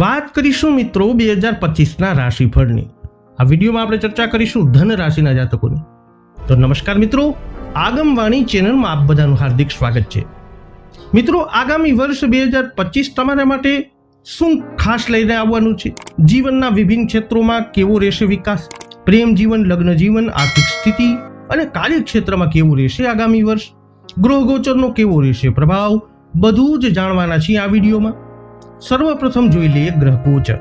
વાત કરીશું મિત્રો બે હજાર પચીસના રાશિફળની. આ વિડીયોમાં આપણે ચર્ચા કરીશું ધન રાશિના જાતકોની. તો નમસ્કાર મિત્રો, આગમવાણી ચેનલમાં આપ બધાનું હાર્દિક સ્વાગત છે. મિત્રો, આગામી વર્ષ બે હજાર પચીસ તમારા માટે શું ખાસ લઈને આવવાનું છે? જીવનના વિભિન્ન ક્ષેત્રોમાં કેવો રહેશે વિકાસ? પ્રેમ જીવન, લગ્ન જીવન, આર્થિક સ્થિતિ અને કાર્યક્ષેત્રમાં કેવું રહેશે આગામી વર્ષ? ગ્રહ ગોચરનો કેવો રહેશે પ્રભાવ? બધું જ જાણવાના છીએ આ વિડીયોમાં. સર્વપ્રથમ જોઈ લઈએ ગ્રહ ગોચર.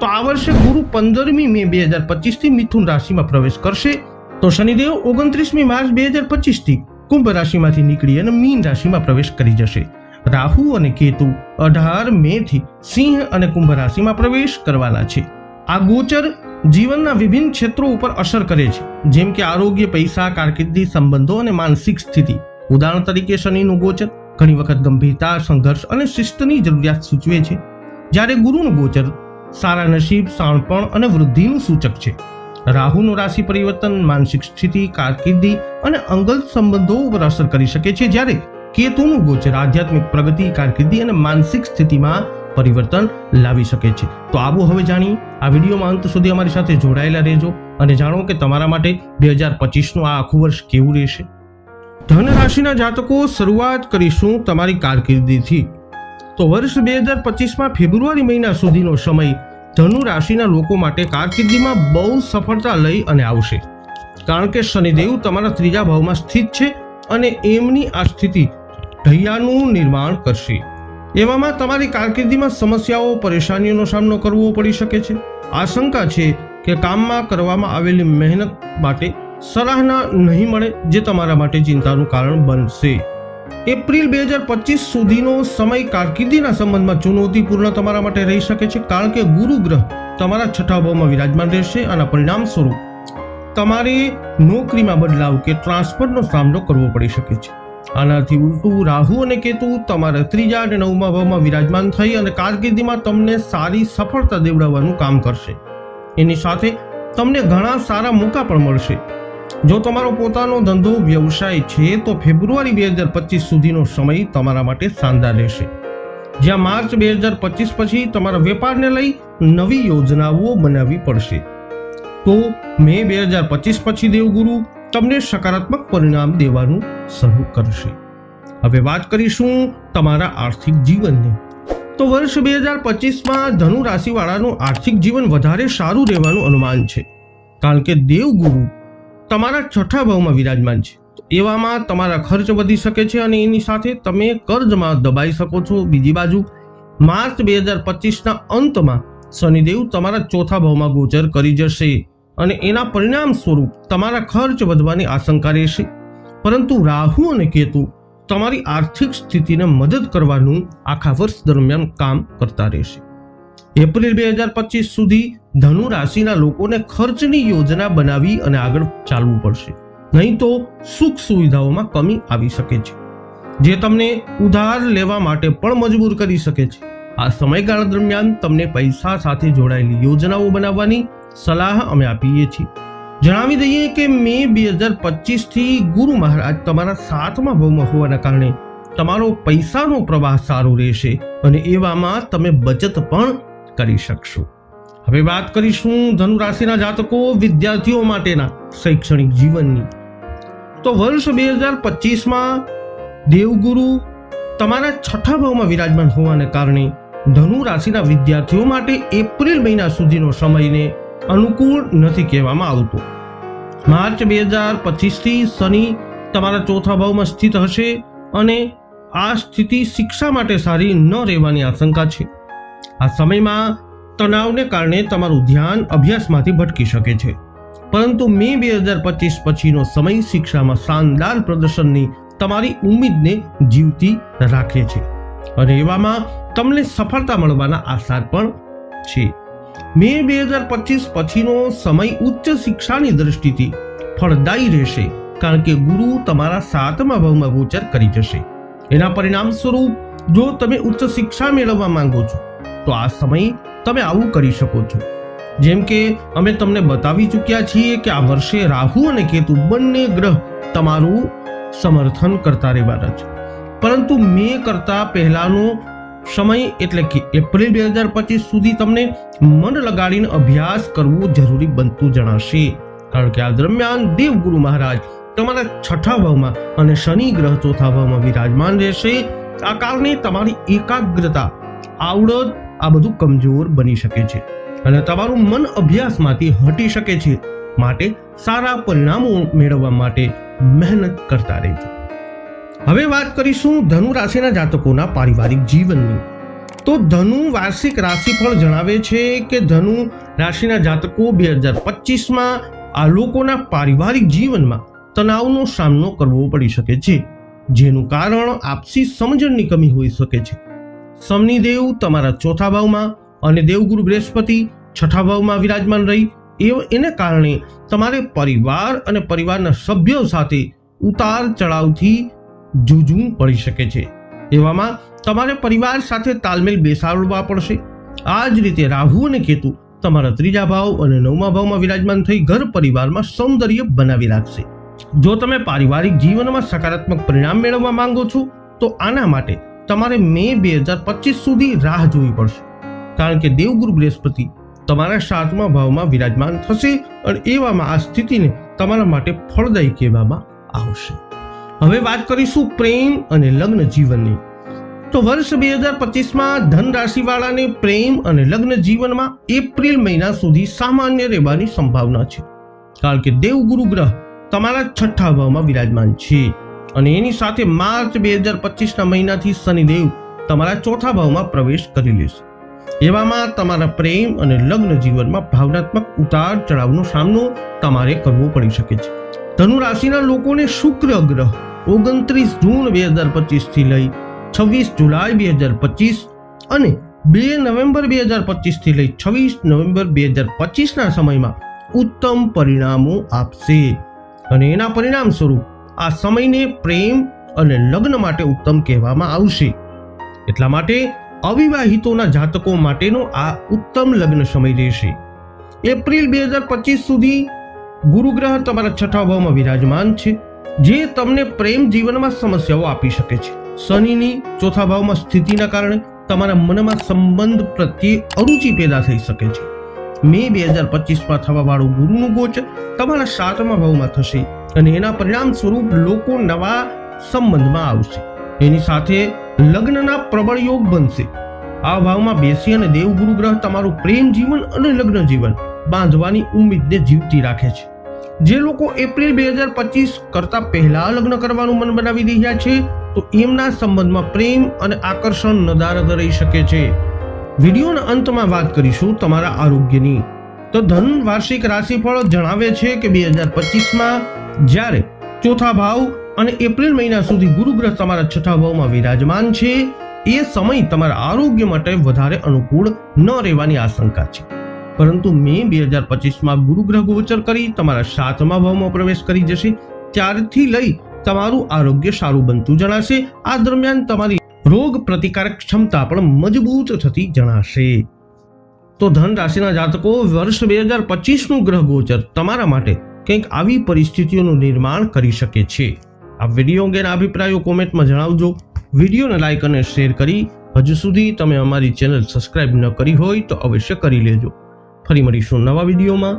તો આ વર્ષે ગુરુ પંદરમી મે બે હજાર પચીસથી મિથુન રાશિમાં પ્રવેશ કરશે. તો શનિદેવ ઓગણત્રીસમી માર્ચ બે હજાર પચીસથી કુંભ રાશિમાંથી નીકળી અને મીન રાશિમાં પ્રવેશ કરી જશે. રાહુ અને કેતુ અઢાર મે થી સિંહ અને કુંભ રાશિમાં પ્રવેશ કરવાના છે. આ ગોચર જીવનના વિભિન્ન ક્ષેત્રો ઉપર અસર કરે છે. જેમ કે આરોગ્ય, પૈસા, કારકિર્દી, સંબંધો અને માનસિક સ્થિતિ. ઉદાહરણ તરીકે શનિનું ગોચર ઘણી વખત ગંભીરતા, સંઘર્ષ અને શિસ્તની જરૂરિયાત સૂચવે છે. જ્યારે ગુરુનું ગોચર સારા નસીબ, શાણપણ અને વૃદ્ધિનું સૂચક છે. રાહુનું રાશિ પરિવર્તન માનસિક સ્થિતિ, કારકિર્દી અને અંગત સંબંધો ઉપર અસર કરી શકે છે. જ્યારે કેતુનું ગોચર આધ્યાત્મિક પ્રગતિ, કારકિર્દી અને માનસિક સ્થિતિમાં પરિવર્તન લાવી શકે છે. તો આવો હવે જાણીએ. આ વિડીયોમાં અંત સુધી અમારી સાથે જોડાયેલા રહેજો અને જાણો કે તમારા માટે બે હજાર પચીસનું આ આખું વર્ષ કેવું રહેશે. ધન રાશિના જાતકો શરૂઆત કરીશું તમારી કારકિર્દીથી. તો વર્ષ બે હજાર પચીસમાં ફેબ્રુઆરી મહિના સુધીનો સમય ધનુ રાશિના લોકો માટે કારકિર્દીમાં બહુ સફળતા લઈ અને આવશે. કારણ કે શનિદેવ તમારા ત્રીજા ભાવમાં સ્થિત છે અને એમની આ સ્થિતિ ઢૈયાનું નિર્માણ કરશે. એવામાં તમારી કારકિર્દીમાં સમસ્યાઓ, પરેશાનીઓનો સામનો કરવો પડી શકે છે. આશંકા છે કે કામમાં કરવામાં આવેલી મહેનત માટે સરાહના નહીં મળે જે તમારા માટે ચિંતાનું કારણ બનશે. એપ્રિલ બે હજાર પચીસ સુધીનો સમય કારકિર્દીના સંબંધમાં ચુનૌતીપૂર્ણ તમારા માટે રહી શકે છે કારણ કે ગુરુ ગ્રહ તમારા છઠ્ઠા ભાવમાં વિરાજમાન રહેશે આના પરિણામ સ્વરૂપ તમારે નોકરીમાં બદલાવ કે ટ્રાન્સફરનો સામનો કરવો પડી શકે છે. આનાથી ઉલટું રાહુ અને કેતુ તમારા ત્રીજા અને નવમા ભાવમાં વિરાજમાન થઈ અને કારકિર્દીમાં તમને સારી સફળતા દેવડાવવાનું કામ કરશે. એની સાથે તમને ઘણા સારા મોકા પણ મળશે. જો તમારો પોતાનો ધંધો વ્યવસાય છે, તો ફેબ્રુઆરી બે હજાર પચીસ સુધીનો સમય તમારા માટે શાનદાર રહેશે. જ્યાં માર્ચ બે હજાર પચીસ પછી તમારા વેપારને લઈ નવી યોજનાઓ બનાવવી પડશે. તો મે બે હજાર પચીસ પછી દેવગુરુ તમને સકારાત્મક પરિણામ દેવાનું શરૂ કરશે. હવે વાત કરીશું તમારા આર્થિક જીવનની. તો વર્ષ બે હજાર પચીસમાં ધનુ રાશિવાળાનું આર્થિક જીવન વધારે સારું રહેવાનું અનુમાન છે. કારણ કે દેવગુરુ તમારા છઠ્ઠા ભાવમાં વિરાજમાન છે. એવામાં તમારા ખર્ચ વધી શકે છે અને એની સાથે તમે કર્જમાં દબાઈ શકો છો. બીજી બાજુ, માર્ચ બે હજાર પચીસના અંતમાં શનિદેવ તમારા ચોથા ભાવમાં ગોચર કરી જશે અને એના પરિણામ સ્વરૂપ તમારા ખર્ચ વધવાની આશંકા રહેશે. પરંતુ રાહુ અને કેતુ તમારી આર્થિક સ્થિતિને મદદ કરવાનું આખા વર્ષ દરમિયાન કામ કરતા રહેશે. એપ્રિલ બે હજાર પચીસ સુધી ધનુ રાશિના લોકોને ખર્ચની યોજના બનાવી અને આગળ ચાલવું પડશે. નહીં તો સુખ સુવિધાઓમાં કમી આવી શકે છે. જે તમને ઉધાર લેવા માટે પણ મજબૂર કરી શકે છે. આ સમયગાળા દરમિયાન તમને પૈસા સાથે જોડાયેલી યોજનાઓ બનાવવાની સલાહ અમે આપીએ છીએ. જણાવી દઈએ કે મે બે હજાર પચીસથી ગુરુ મહારાજ તમારા સાતમા ભાવમાં હોવાના કારણે તમારો પૈસાનો પ્રવાહ સારો રહેશે અને એવામાં તમે બચત પણ કરી શકશો. હવે વાત કરીશું ધનુ રાશિના જાતકો વિદ્યાર્થીઓ માટેના શૈક્ષણિક જીવનની. તો વર્ષ બે હજાર પચીસમાં દેવગુરુ તમારા છઠ્ઠા ભાવમાં વિરાજમાન હોવાને કારણે ધનુ રાશિના વિદ્યાર્થીઓ માટે એપ્રિલ મહિના સુધીનો સમયને અનુકૂળ નથી કહેવામાં આવતો. માર્ચ બે હજાર પચીસથી શનિ તમારા ચોથા ભાવમાં સ્થિત હશે અને આ સ્થિતિ શિક્ષા માટે સારી ન રહેવાની આશંકા છે. આ સમયમાં તણાવને કારણે તમારું ધ્યાન અભ્યાસમાંથી ભટકી શકે છે. પરંતુ મે બે હજાર પચીસ પછીનો સમય શિક્ષામાં શાનદાર પ્રદર્શનની તમારી ઉમ્મીદને જીવતી રાખે છે અને એવામાં તમને સફળતા મળવાના આસાર પણ છે. મે બે હજાર પચીસ પછીનો સમય ઉચ્ચ શિક્ષાની દ્રષ્ટિથી ફળદાયી રહેશે કારણ કે ગુરુ તમારા સાતમા ભાવમાં ગોચર કરી જશે. એના પરિણામ સ્વરૂપ જો તમે ઉચ્ચ શિક્ષા મેળવવા માંગો છો તો આ સમય તમે આવું કરી શકો છો. જેમ કે અમે તમને બતાવી ચૂક્યા છીએ કે આ વર્ષે રાહુ અને કેતુ બંને ગ્રહ તમારું સમર્થન કરતા રહેવાના છે. પરંતુ મે કરતા પહેલાનો સમય એટલે કે એપ્રિલ બે હજાર પચીસ સુધી તમને મન લગાડીને અભ્યાસ કરવો જરૂરી બનતું જણાશે. કારણ કે આ દરમિયાન દેવગુરુ મહારાજ તમારા છઠ્ઠા ભાવમાં અને શનિ ગ્રહ ચોથા ભાવમાં વિરાજમાન રહેશે. આ કારણે તમારી એકાગ્રતા, આવડત આ બધું કમજોર બની શકે છે અને તમારું મન અભ્યાસમાંથી હટી શકે છે માટે સારા પરિણામો મેળવવા માટે મહેનત કરતા રહેજો. હવે વાત કરીશું ધનુ રાશિના જાતકોના પારિવારિક જીવનની. તો ધનુ વાર્ષિક રાશિફળ જણાવે છે કે ધનુ રાશિના જાતકો બે હજાર પચીસમાં આ લોકોના પારિવારિક જીવનમાં તણાવનો સામનો કરવો પડી શકે છે. જેનું કારણ આપસી સમજણની કમી હોઈ શકે છે. શનિદેવ તમારા ચોથા ભાવમાં અને દેવગુરુ બૃહસ્પતિ છઠ્ઠા ભાવમાં વિરાજમાન રહી. એ એને કારણે તમારે પરિવાર અને પરિવારના સભ્યો સાથે ઉતાર ચઢાવથી જૂજવું પડી શકે છે. એવામાં તમારે પરિવાર સાથે તાલમેલ બેસાડવા પડશે. આ જ રીતે રાહુ અને કેતુ તમારા ત્રીજા ભાવ અને નવમા ભાવમાં વિરાજમાન થઈ ઘર પરિવારમાં સૌંદર્ય બનાવી રાખશે. જો તમે પારિવારિક જીવનમાં સકારાત્મક પરિણામ મેળવવા માંગો છો, તો આના માટે તમારે મે બે હજાર પચીસ સુધી રાહ જોવી પડશે. કારણ કે દેવગુરુ બૃહસ્પતિ તમારા સાતમા ભાવમાં વિરાજમાન થશે અને એવામાં આ સ્થિતિને તમારા માટે ફળદાયી કહેવામાં આવશે. હવે વાત કરીશું પ્રેમ અને લગ્ન જીવનની. તો વર્ષ બે હજાર પચીસમાં ધન રાશિવાળાને પ્રેમ અને લગ્ન જીવનમાં એપ્રિલ મહિના સુધી સામાન્ય રહેવાની સંભાવના છે. કારણ કે દેવગુરુ ગ્રહ તમારા છઠ્ઠા ભાવમાં વિરાજમાન છે. અને એની સાથે માર્ચ બે હજાર પચીસના મહિનાથી શનિદેવ તમારા ચોથા ભાવમાં પ્રવેશ કરી લેશે. એવામાં તમારા પ્રેમ અને લગ્ન જીવનમાં ભાવનાત્મક ઉતાર ચઢાવનો સામનો તમારે કરવો પડી શકે છે. ધનુ રાશિના લોકોને શુક્ર ગ્રહ ઓગણત્રીસ જૂન બે હજાર પચીસથી લઈ છવ્વીસ જુલાઈ બે હજાર પચીસ અને બે નવેમ્બર બે હજાર પચીસથી લઈ છવ્વીસ નવેમ્બર બે હજાર પચીસના સમયમાં ઉત્તમ પરિણામો આપશે. અને એના પરિણામ સ્વરૂપ આ સમયને પ્રેમ અને લગ્ન માટે ઉત્તમ કહેવામાં આવશે. એટલા માટે અવિવાહિતોના જાતકો માટેનો આ ઉત્તમ લગ્ન સમય રહેશે. એપ્રિલ બે હજાર પચીસ સુધી ગુરુગ્રહ તમારા છઠ્ઠા ભાવમાં વિરાજમાન છે, જે તમને પ્રેમ જીવનમાં સમસ્યાઓ આપી શકે છે. શનિની ચોથા ભાવમાં સ્થિતિના કારણે તમારા મનમાં સંબંધ પ્રત્યે અરુચિ પેદા થઈ શકે છે. મે બે હજાર પચીસમાં થવા વાળું ગુરુનું ગોચર તમારા સાતમા ભાવમાં થશે અને એના પરિણામ સ્વરૂપ લોકો નવા સંબંધમાં આવશે. એની સાથે લગ્નના પ્રબળ યોગ બનશે. આ ભાવમાં બેસી અને દેવગુરુ ગ્રહ તમારું પ્રેમ જીવન અને લગ્ન જીવન બાંધવાની ઉમ્મીદને જીવતી રાખે છે. જે લોકો એપ્રિલ બે હજાર પચીસ કરતા પહેલા લગ્ન કરવાનું મન બનાવી રહ્યા છે, તો એમના સંબંધમાં પ્રેમ અને આકર્ષણ નદારદ રહી શકે છે. વિડીયોના અંતમાં વાત કરીશું તમારા આરોગ્યની. તો ધન વાર્ષિક રાશિફળ જણાવે છે કે બે હજાર પચીસમાં જ્યારે ચોથા ભાવ અને એપ્રિલ મહિના સુધી ગુરુગ્રહ તમારા છઠ્ઠા ભાવમાં વિરાજમાન છે, એ સમય તમારા આરોગ્ય માટે વધારે અનુકૂળ ન રહેવાની આશંકા છે. પરંતુ મે બે હજાર પચીસમાં ગુરુગ્રહ ગોચર કરી તમારા સાતમા ભાવમાં પ્રવેશ કરી જશે, ત્યારથી લઈ તમારું આરોગ્ય સારું બનતું જણાશે. આ દરમિયાન તમારી રોગ પ્રતિકારક ક્ષમતા પણ મજબૂત થતી જણાશે. તો ધન રાશિના જાતકો, વર્ષ બે હજાર પચીસનું ગ્રહ ગોચર તમારા માટે કંઈક આવી પરિસ્થિતિઓનું નિર્માણ કરી શકે છે. આ વીડિયો અંગેના અભિપ્રાયો કોમેન્ટમાં જણાવજો. વિડીયોને લાઇક અને શેર કરી હજુ સુધી તમે અમારી ચેનલ સબસ્ક્રાઇબ ન કરી હોય તો અવશ્ય કરી લેજો. ફરી મળીશું નવા વિડીયોમાં.